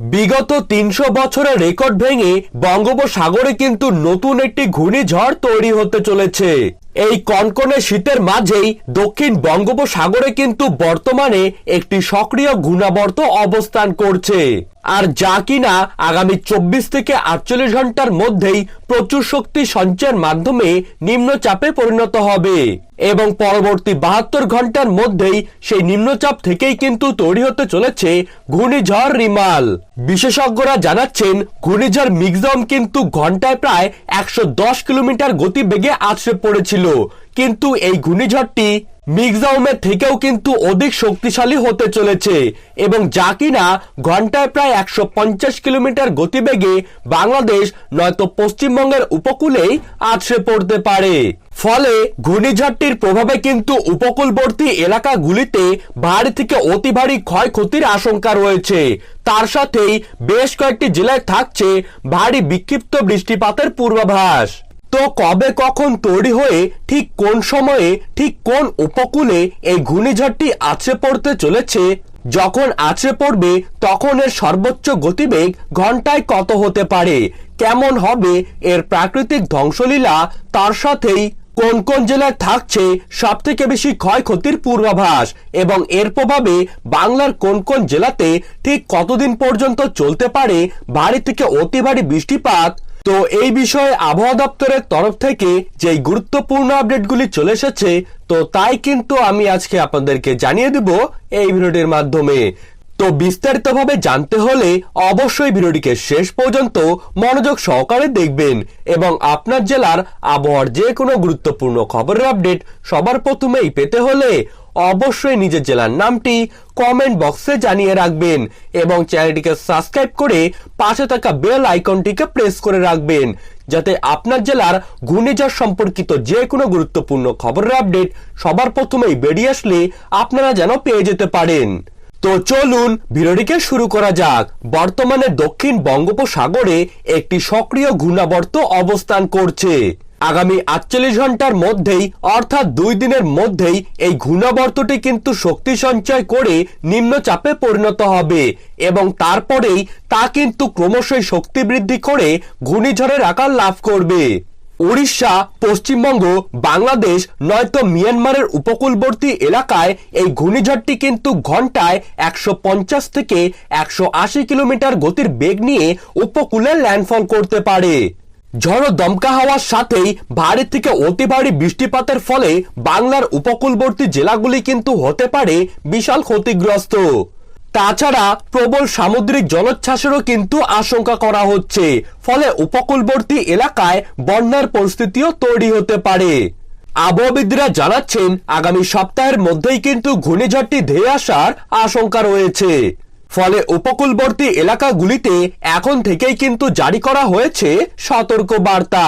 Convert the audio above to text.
বিগত তিনশো বছরের রেকর্ড ভেঙে বঙ্গোপসাগরে কিন্তু নতুন একটি ঘূর্ণিঝড় তৈরি হতে চলেছে। এই কনকনে শীতের মাঝেই দক্ষিণ বঙ্গোপসাগরে কিন্তু বর্তমানে একটি সক্রিয় ঘূর্ণাবর্ত অবস্থান করছে। আর যা কিনা আগামী চব্বিশ থেকে আটচল্লিশ ঘণ্টার মধ্যেই প্রচুর শক্তি সঞ্চয়ের মাধ্যমে নিম্নচাপে পরিণত হবে। এবং পরবর্তী বাহাত্তর ঘণ্টার মধ্যেই সেই নিম্নচাপ থেকেই কিন্তু তৈরি হতে চলেছে ঘূর্ণিঝড় রিমাল। বিশেষজ্ঞরা জানাচ্ছেন, ঘূর্ণিঝড় মিগজম কিন্তু ঘন্টায় প্রায় একশো দশ কিলোমিটার গতিবেগে আছড়ে পড়েছিল। কিন্তু এই ঘূর্ণিঝড়টি মিগজাউমের থেকেও কিন্তু অধিক শক্তিশালী হতে চলেছে এবং যা কিনা ঘন্টায় প্রায় একশো পঞ্চাশ কিলোমিটার গতিবেগে বাংলাদেশ নয়তো পশ্চিমবঙ্গের উপকূলেই আছড়ে পড়তে পারে। ফলে ঘূর্ণিঝড়টির প্রভাবে কিন্তু উপকূলবর্তী এলাকাগুলিতে ভারী থেকে অতি ভারী ক্ষয়ক্ষতির আশঙ্কা রয়েছে। তার সাথেই বেশ কয়েকটি জেলায় থাকছে ভারী বিক্ষিপ্ত বৃষ্টিপাতের পূর্বাভাস। তো কবে কখন তৈরি হয়ে ঠিক কোন সময়ে, ঠিক কোন উপকূলে এই ঘূর্ণিঝড়টি আছড়ে পড়তে চলেছে, যখন আছড়ে পড়বে তখন এর সর্বোচ্চ গতিবেগ ঘন্টায় কত হতে পারে, কেমন হবে এর প্রাকৃতিক ধ্বংসলীলা, তার সাথেই কোন কোন জেলায় থাকছে সব থেকে বেশি ক্ষয়ক্ষতির পূর্বাভাস এবং এর প্রভাবে বাংলার কোন কোন জেলাতে ঠিক কতদিন পর্যন্ত চলতে পারে, ভারী থেকে অতি ভারী বৃষ্টিপাত তো এই বিষয়ে আবহাওয়া দপ্তরের তরফ থেকে যেই গুরুত্বপূর্ণ আপডেটগুলি চলে এসেছে, তো তাই কিন্তু আমি আজকে আপনাদেরকে জানিয়ে দেব এই ভিডিওটির মাধ্যমে। তো বিস্তারিতভাবে জানতে হলে অবশ্যই ভিডিওটিকে শেষ পর্যন্ত মনোযোগ সহকারে দেখবেন এবং আপনার জেলার আবহাওয়ার যে কোনো গুরুত্বপূর্ণ খবরের আপডেট সবার প্রথমেই পেতে হলে অবশ্যই নিজের জেলার নামটি কমেন্ট বক্সে জানিয়ে রাখবেন এবং চ্যানেলটিকে সাবস্ক্রাইব করে পাশে থাকা বেল আইকনটিকে প্রেস করে রাখবেন যাতে আপনার জেলার ঘূর্ণিঝড় সম্পর্কিত যে কোনো গুরুত্বপূর্ণ খবরের আপডেট সবার প্রথমেই বেরিয়ে আসলে আপনারা যেন পেয়ে যেতে পারেন। তো চলুন ভিডিওটিকে শুরু করা যাক। বর্তমানে দক্ষিণ বঙ্গোপসাগরে একটি সক্রিয় ঘূর্ণাবর্ত অবস্থান করছে। আগামী আটচল্লিশ ঘণ্টার মধ্যেই, অর্থাৎ দুই দিনের মধ্যেই, এই ঘূর্ণাবর্তটি কিন্তু শক্তি সঞ্চয় করে নিম্নচাপে পরিণত হবে। এবং তারপরেই তা কিন্তু ক্রমশই শক্তি বৃদ্ধি করে ঘূর্ণিঝড়ের আকার লাভ করবে। উড়িষ্যা, পশ্চিমবঙ্গ, বাংলাদেশ, নয়তো মিয়ানমারের উপকূলবর্তী এলাকায় এই ঘূর্ণিঝড়টি কিন্তু ঘন্টায় একশো পঞ্চাশ থেকে একশো আশি কিলোমিটার গতির বেগ নিয়ে উপকূলে ল্যান্ডফল করতে পারে। ঝড়ো দমকা হওয়ার সাথেই ভারী থেকে অতি ভারী বৃষ্টিপাতের ফলে বাংলার উপকূলবর্তী জেলাগুলি কিন্তু হতে পারে বিশাল ক্ষতিগ্রস্ত। তাছাড়া প্রবল সামুদ্রিক জলোচ্ছ্বাসেরও কিন্তু আশঙ্কা করা হচ্ছে, ফলে উপকূলবর্তী এলাকায় বন্যার পরিস্থিতিও তৈরি হতে পারে। আবহাওয়াবিদরা জানাচ্ছেন, আগামী সপ্তাহের মধ্যেই কিন্তু ঘূর্ণিঝড়টি ধেয়ে আসার আশঙ্কা রয়েছে। ফলে উপকূলবর্তী এলাকাগুলিতে এখন থেকেই কিন্তু জারি করা হয়েছে সতর্ক বার্তা